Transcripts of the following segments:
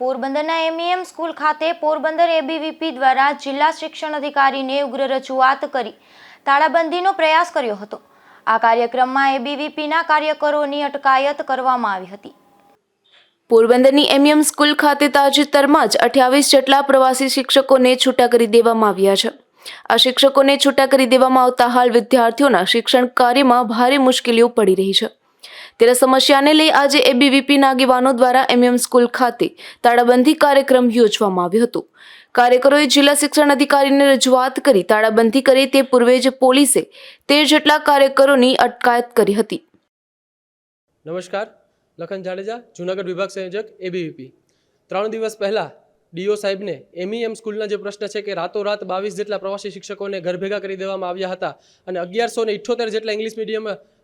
પોરબંદરના એમઈએમ સ્કૂલ ખાતે પોરબંદર એબીવીપી દ્વારા જિલ્લા શિક્ષણ અધિકારીને ઉગ્ર રજૂઆત કરી. તાળાબંધીનો પ્રયાસ કર્યો હતો. આ કાર્યક્રમમાં એબીવીપીના કાર્યકરોની અટકાયત કરવામાં આવી હતી. પોરબંદરની એમએમ સ્કૂલ ખાતે તાજેતરમાં જ અઠ્યાવીસ જેટલા પ્રવાસી શિક્ષકોને છૂટા કરી દેવામાં આવ્યા છે. આ શિક્ષકોને છૂટા કરી દેવામાં આવતા હાલ વિદ્યાર્થીઓના શિક્ષણ કાર્યમાં ભારે મુશ્કેલીઓ પડી રહી છે. ત્યારે સમસ્યાને લઈ આજે એબીવીપીના આગેવાનો દ્વારા એમએમ સ્કૂલ ખાતે તાળાબંધી કાર્યક્રમ યોજવામાં આવ્યો હતો. કાર્યકરોએ જિલ્લા શિક્ષણ અધિકારીને રજૂઆત કરી તાળાબંધી કરી તે પૂર્વે જ પોલીસે તેર જેટલા કાર્યકરોની અટકાયત કરી હતી. નમસ્કાર, લખન જાડેજા, જુનાગઢ વિભાગ સંયોજક, એબીવીપી. ત્રણ દિવસ પહેલાં ડીઓ સાહેબને એમઈએમ સ્કૂલના જે પ્રશ્ન છે કે રાતોરાત બાવીસ જેટલા પ્રવાસી શિક્ષકોને ઘર ભેગા કરી દેવામાં આવ્યા હતા અને અગિયારસો ને ઇઠ્ઠોતેર જેટલા ઇંગ્લિશ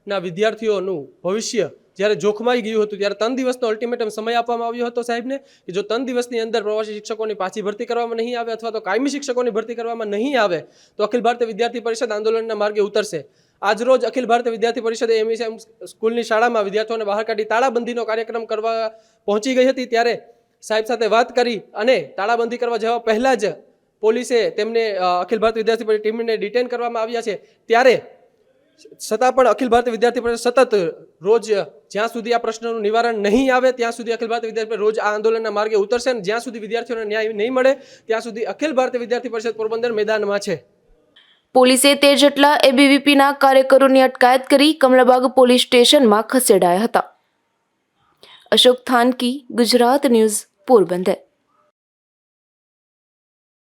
મીડિયમના વિદ્યાર્થીઓનું ભવિષ્ય જ્યારે જોખમાઈ ગયું હતું, ત્યારે ત્રણ દિવસનો અલ્ટિમેટમ સમય આપવામાં આવ્યો હતો સાહેબને કે જો ત્રણ દિવસની અંદર પ્રવાસી શિક્ષકોની પાછી ભરતી કરવામાં નહીં આવે અથવા તો કાયમી શિક્ષકોની ભરતી કરવામાં નહીં આવે, તો અખિલ ભારતીય વિદ્યાર્થી પરિષદ આંદોલનના માર્ગે ઉતરશે. આજરોજ અખિલ ભારતીય વિદ્યાર્થી પરિષદે એમએસએમ સ્કૂલની શાળામાં વિદ્યાર્થીઓને બહાર કાઢી તાળાબંધીનો કાર્યક્રમ કરવા પહોંચી ગઈ હતી, ત્યારે સાહેબ સાથે વાત કરી અને તાળાબંધી કરવા જવા પહેલાં જ પોલીસે તેમને અખિલ ભારતીય વિદ્યાર્થી ટીમને ડિટેન કરવામાં આવ્યા છે. ત્યારે છતાં પણ અખિલ ભારતીય વિદ્યાર્થી પરિષદ સતત રોજ જ્યાં સુધી આ પ્રશ્નનું નિવારણ નહીં આવે, ત્યાં સુધી અખિલ ભારતીય વિદ્યાર્થી રોજ આ આંદોલનના માર્ગે ઉતરશે અને જ્યાં સુધી વિદ્યાર્થીઓને ન્યાય નહીં મળે, ત્યાં સુધી અખિલ ભારતીય વિદ્યાર્થી પરિષદ પોરબંદર મેદાનમાં છે. પોલીસે તે જેટલા એબીવીપીના કાર્યકરોની અટકાયત કરી કમલાબાગ પોલીસ સ્ટેશનમાં ખસેડાયા હતા. અશોક થાનકી, ગુજરાત ન્યૂઝ, પોરબંદર.